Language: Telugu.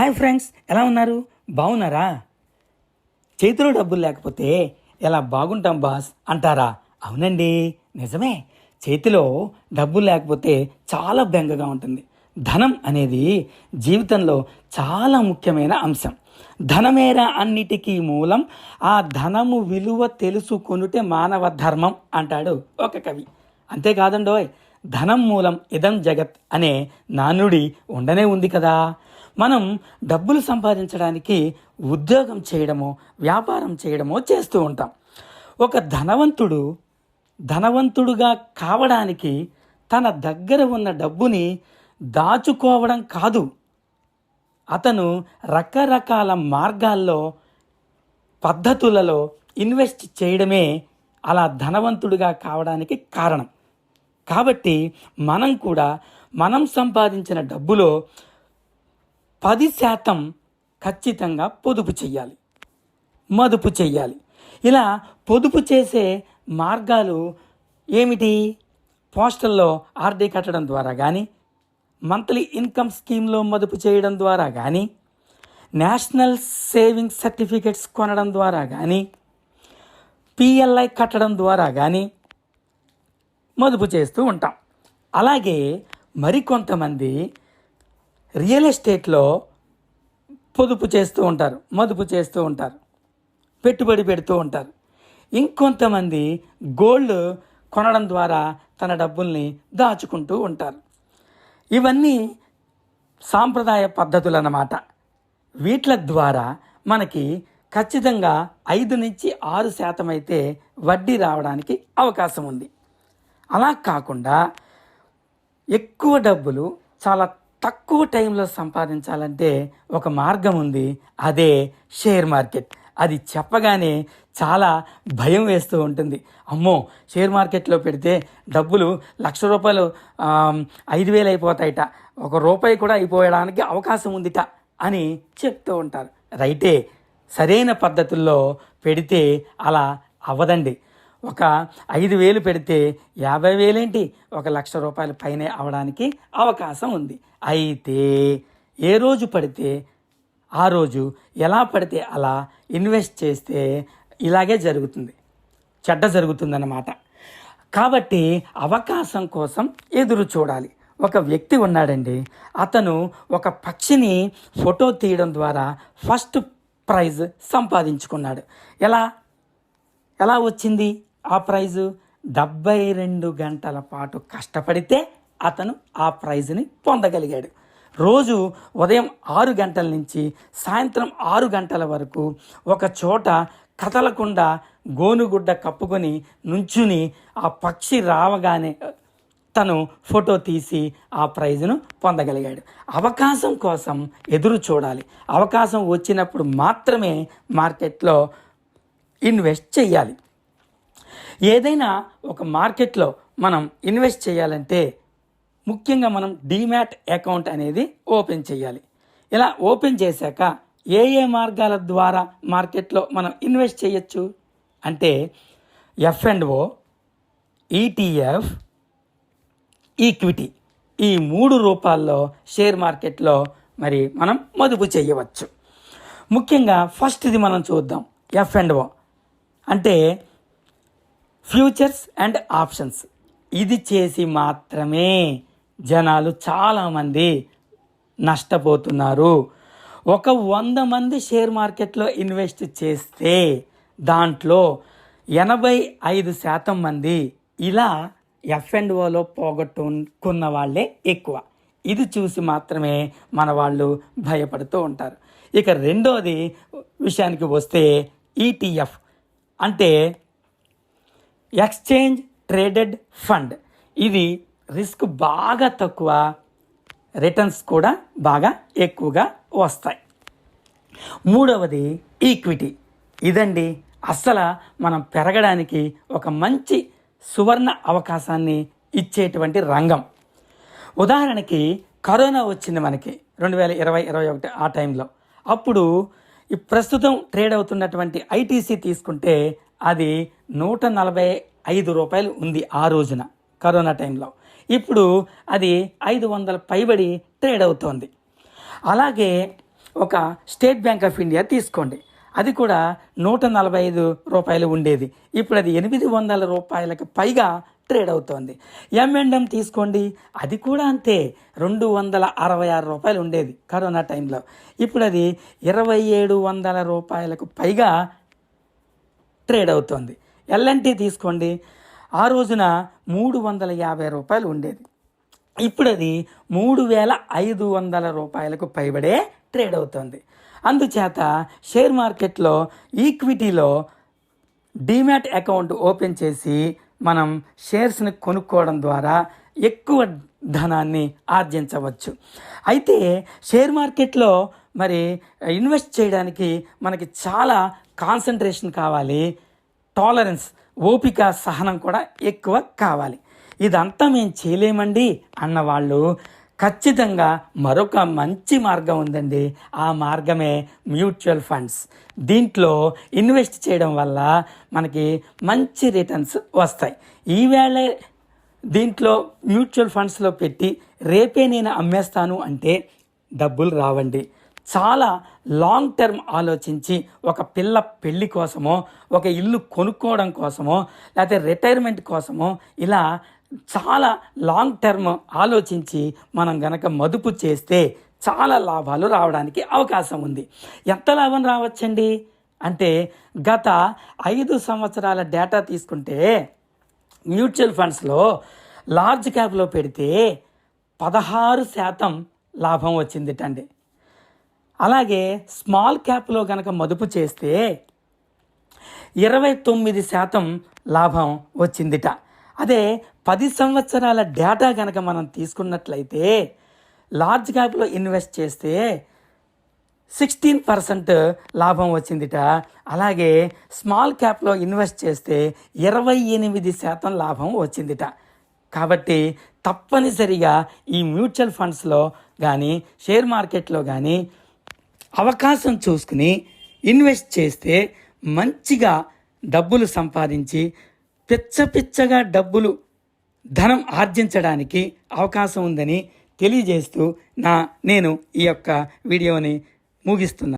హాయ్ ఫ్రెండ్స్ ఎలా ఉన్నారు? బాగున్నారా? చేతిలో డబ్బులు లేకపోతే ఎలా బాగుంటాం బాస్? అంటారా? అవునండి నిజమే. చేతిలో డబ్బులు లేకపోతే చాలా బెంగగా ఉంటుంది. ధనం అనేది జీవితంలో చాలా ముఖ్యమైన అంశం. ధనమేరా అన్నిటికీ మూలం? ఆ ధనము విలువ తెలుసుకొనుటే మానవ ధర్మం అంటాడు ఒక కవి. అంతేకాదండోయ్ ధనం మూలం ఇదం జగత్ అనే నానుడి ఉండనే ఉంది కదా. మనం డబ్బులు సంపాదించడానికి ఉద్యోగం చేయడమో వ్యాపారం చేయడమో చేస్తూ ఉంటాం. ఒక ధనవంతుడు ధనవంతుడుగా కావడానికి తన దగ్గర ఉన్న డబ్బుని దాచుకోవడం కాదు. అతను రకరకాల మార్గాల్లో పద్ధతులలో ఇన్వెస్ట్ చేయడమే అలా ధనవంతుడిగా కావడానికి కారణం. కాబట్టి మనం కూడా మనం సంపాదించిన డబ్బులో పది శాతం ఖచ్చితంగా పొదుపు చెయ్యాలి. మదుపు చెయ్యాలి. ఇలా పొదుపు చేసే మార్గాలు ఏమిటి? పోస్టల్లో ఆర్డీ కట్టడం ద్వారా కానీ మంత్లీ ఇన్కమ్ స్కీమ్లో మదుపు చేయడం ద్వారా కానీ నేషనల్ సేవింగ్స్ సర్టిఫికెట్స్ కొనడం ద్వారా కానీ పిఎల్ఐ కట్టడం ద్వారా కానీ మదుపు చేస్తూ ఉంటాం. అలాగే మరికొంతమంది రియల్ ఎస్టేట్లో పొదుపు చేస్తూ ఉంటారు మదుపు చేస్తూ ఉంటారు పెట్టుబడి పెడుతూ ఉంటారు. ఇంకొంతమంది గోల్డ్ కొనడం ద్వారా తన డబ్బుల్ని దాచుకుంటూ ఉంటారు. ఇవన్నీ సాంప్రదాయ పద్ధతులు అన్నమాట వీట్ల ద్వారా మనకి ఖచ్చితంగా ఐదు నుంచి ఆరు శాతం అయితే వడ్డీ రావడానికి అవకాశం ఉంది. అలా కాకుండా ఎక్కువ డబ్బులు చాలా తక్కువ టైంలో సంపాదించాలంటే ఒక మార్గం ఉంది. అదే షేర్ మార్కెట్. అది చెప్పగానే చాలా భయం వేస్తూ ఉంటుంది. అమ్మో షేర్ మార్కెట్లో పెడితే డబ్బులు లక్ష రూపాయలు ఐదు వేలు అయిపోతాయిట. ఒక రూపాయి కూడా అయిపోయడానికి అవకాశం ఉందిట అని చెప్తూ ఉంటారు. రైటే సరైన పద్ధతుల్లో పెడితే అలా అవ్వదండి. ఒక ఐదు వేలు పెడితే యాభై వేలేంటి? ఒక లక్ష రూపాయల పైనే అవడానికి అవకాశం ఉంది. అయితే ఏ రోజు పడితే ఆ రోజు ఎలా పడితే అలా ఇన్వెస్ట్ చేస్తే ఇలాగే జరుగుతుంది. చెడ్డ జరుగుతుందన్నమాట. కాబట్టి అవకాశం కోసం ఎదురు చూడాలి. ఒక వ్యక్తి ఉన్నాడండి. అతను ఒక పక్షిని ఫోటో తీయడం ద్వారా ఫస్ట్ ప్రైజ్ సంపాదించుకున్నాడు. ఎలా? ఎలా వచ్చింది? ఆ ప్రైజు డెబ్బై రెండు గంటల పాటు కష్టపడితే అతను ఆ ప్రైజ్ని పొందగలిగాడు. రోజు ఉదయం ఆరు గంటల నుంచి సాయంత్రం ఆరు గంటల వరకు ఒక చోట కదలకుండా గోనుగుడ్డ కప్పుకొని నుంచుని ఆ పక్షి రావగానే తను ఫోటో తీసి ఆ ప్రైజ్ను పొందగలిగాడు. అవకాశం కోసం ఎదురు చూడాలి. అవకాశం వచ్చినప్పుడు మాత్రమే మార్కెట్లో ఇన్వెస్ట్ చేయాలి ఏదైనా ఒక మార్కెట్లో మనం ఇన్వెస్ట్ చేయాలంటే ముఖ్యంగా మనం డీమ్యాట్ అకౌంట్ అనేది ఓపెన్ చేయాలి. ఇలా ఓపెన్ చేశాక ఏ ఏ మార్గాల ద్వారా మార్కెట్లో మనం ఇన్వెస్ట్ చేయొచ్చు? అంటే F and O ETF equity. ఈ మూడు రూపాల్లో షేర్ మార్కెట్లో మరి మనం మదుపు చేయవచ్చు. ముఖ్యంగా ఫస్ట్ ఇది మనం చూద్దాం ఎఫ్ అండ్ ఓ. అంటే ఫ్యూచర్స్ అండ్ ఆప్షన్స్ ఇది చేసి మాత్రమే జనాలు చాలామంది నష్టపోతున్నారు. ఒక వంద మంది షేర్ మార్కెట్లో ఇన్వెస్ట్ చేస్తే దాంట్లో ఎనభై ఐదు శాతం మంది ఇలా ఎఫ్ అండ్ ఓలో పోగొట్టుకున్న వాళ్ళే ఎక్కువ. ఇది చూసి మాత్రమే మన వాళ్ళు భయపడుతూ ఉంటారు. ఇక రెండోది విషయానికి వస్తే ఈటీఎఫ్ అంటే ఎక్స్చేంజ్ ట్రేడెడ్ ఫండ్. ఇది రిస్క్ బాగా తక్కువ రిటర్న్స్ కూడా బాగా ఎక్కువగా వస్తాయి. మూడవది ఈక్విటీ. ఇదండి అస్సలు మనం పెరగడానికి ఒక మంచి సువర్ణ అవకాశాన్ని ఇచ్చేటువంటి రంగం. ఉదాహరణకి కరోనా వచ్చింది మనకి రెండు వేల ఇరవై ఇరవై ఒకటి ఆ టైంలో. అప్పుడు ఈ ప్రస్తుతం ట్రేడ్ అవుతున్నటువంటి ఐటీసీ తీసుకుంటే అది నూట నలభై ఐదు రూపాయలు ఉంది ఆ రోజున కరోనా టైంలో. ఇప్పుడు అది ఐదు వందల పైబడి ట్రేడ్ అవుతోంది. అలాగే ఒక స్టేట్ బ్యాంక్ ఆఫ్ ఇండియా తీసుకోండి. అది కూడా నూట నలభై ఐదు రూపాయలు ఉండేది. ఇప్పుడు అది ఎనిమిది వందల రూపాయలకు పైగా ట్రేడ్ అవుతోంది. ఎంఎండ్ఎం తీసుకోండి. అది కూడా అంతే రెండు వందల అరవై ఆరు రూపాయలు ఉండేది కరోనా టైంలో. ఇప్పుడు అది ఇరవై ఏడు వందల రూపాయలకు పైగా ట్రేడ్ అవుతోంది. ఎల్ఎన్టీ తీసుకోండి. ఆ రోజున మూడు వందల యాభై రూపాయలు ఉండేది. ఇప్పుడు అది మూడు వేల ఐదు వందల రూపాయలకు పైబడే ట్రేడ్ అవుతుంది. అందుచేత షేర్ మార్కెట్లో ఈక్విటీలో డీమ్యాట్ అకౌంట్ ఓపెన్ చేసి మనం షేర్స్ని కొనుక్కోవడం ద్వారా ఎక్కువ ధనాన్ని ఆర్జించవచ్చు. అయితే షేర్ మార్కెట్లో మరి ఇన్వెస్ట్ చేయడానికి మనకి చాలా కాన్సన్ట్రేషన్ కావాలి. టాలరెన్స్ ఓపిక సహనం కూడా ఎక్కువ కావాలి. ఇదంతా మేము చేయలేమండి అన్నవాళ్ళు. ఖచ్చితంగా మరొక మంచి మార్గం ఉందండి. ఆ మార్గమే మ్యూచువల్ ఫండ్స్. దీంట్లో ఇన్వెస్ట్ చేయడం వల్ల మనకి మంచి రిటర్న్స్ వస్తాయి. ఈవేళ దీంట్లో మ్యూచువల్ ఫండ్స్లో పెట్టి రేపే నేను అమ్మేస్తాను అంటే డబ్బులు రావండి. చాలా లాంగ్ టర్మ్ ఆలోచించి ఒక పిల్ల పెళ్ళి కోసమో ఒక ఇల్లు కొనుక్కోవడం కోసమో లేకపోతే రిటైర్మెంట్ కోసమో ఇలా చాలా లాంగ్ టర్మ్ ఆలోచించి మనం గనక మదుపు చేస్తే చాలా లాభాలు రావడానికి అవకాశం ఉంది. ఎంత లాభం రావచ్చండి? అంటే గత ఐదు సంవత్సరాల డేటా తీసుకుంటే మ్యూచువల్ ఫండ్స్లో లార్జ్ క్యాప్లో పెడితే పదహారు శాతం లాభం వచ్చిందిటండి. అలాగే స్మాల్ క్యాప్లో కనుక మదుపు చేస్తే ఇరవై తొమ్మిది శాతం లాభం వచ్చిందిట. అదే పది సంవత్సరాల డేటా కనుక మనం తీసుకున్నట్లయితే లార్జ్ క్యాప్లో ఇన్వెస్ట్ చేస్తే సిక్స్టీన్ పర్సెంట్ లాభం వచ్చిందిట. అలాగే స్మాల్ క్యాప్లో ఇన్వెస్ట్ చేస్తే ఇరవై ఎనిమిది శాతం లాభం వచ్చిందిట. కాబట్టి తప్పనిసరిగా ఈ మ్యూచువల్ ఫండ్స్లో కానీ షేర్ మార్కెట్లో కానీ అవకాశం చూసుకుని ఇన్వెస్ట్ చేస్తే మంచిగా డబ్బులు సంపాదించి పిచ్చ పిచ్చగా డబ్బులు ధనం ఆర్జించడానికి అవకాశం ఉందని తెలియజేస్తూ నా నేను ఈ యొక్క వీడియోని ముగిస్తున్నాను